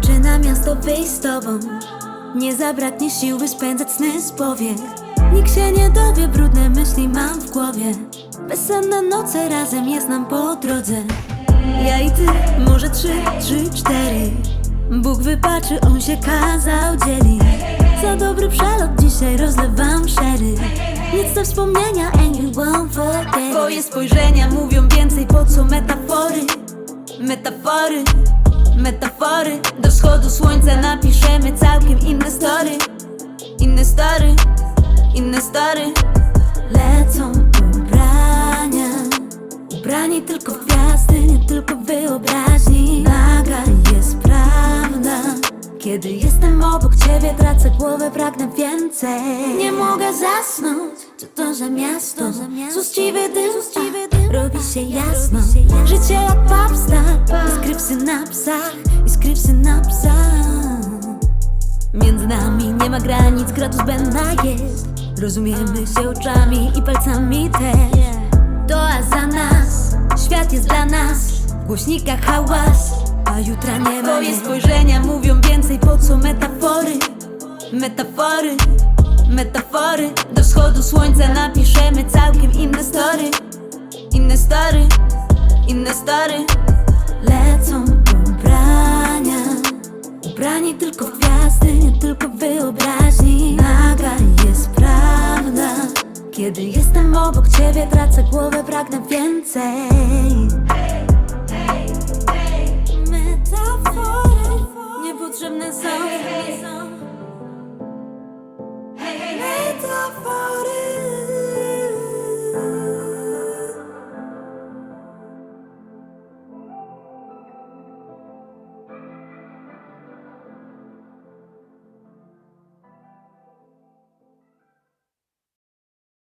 Czy na miasto wyjść z tobą. Nie zabraknie sił, by spędzać sny z powiek Nikt się nie dowie, brudne myśli mam w głowie. Bezsenne noce razem jest nam po drodze. Ja i ty, może trzy, trzy, cztery. Bóg wybaczy, on się kazał dzielić. Za dobry przelot dzisiaj rozlewam szery. Nic do wspomnienia and you won't forget Twoje spojrzenia mówią więcej, po co metafory Metafory, metafory. Do wschodu słońca napiszemy całkiem inne story. Inne story, inne story. Lecą ubrania. Ubrani tylko w gwiazdy, nie tylko wyobraźni. Naga jest prawda. Kiedy jestem obok ciebie, tracę głowę, pragnę więcej. Nie mogę zasnąć, czy to za miasto? Złościwy dym, robi się jasno. Życie jak synapsach Iskry w synapsach Między nami nie ma granic, gra tu zbędna jest. Rozumiemy się oczami i palcami też. To a za nas, świat jest dla nas. W głośnikach hałas, a jutra nie ma Twoje spojrzenia mówią więcej, po co metafory? Metafory, metafory. Do wschodu słońca napiszemy całkiem inne story. Inne story, inne story Ubrani tylko gwiazdy, nie tylko wyobraźni. Naga jest prawda. Kiedy jestem obok ciebie, tracę głowę, pragnę więcej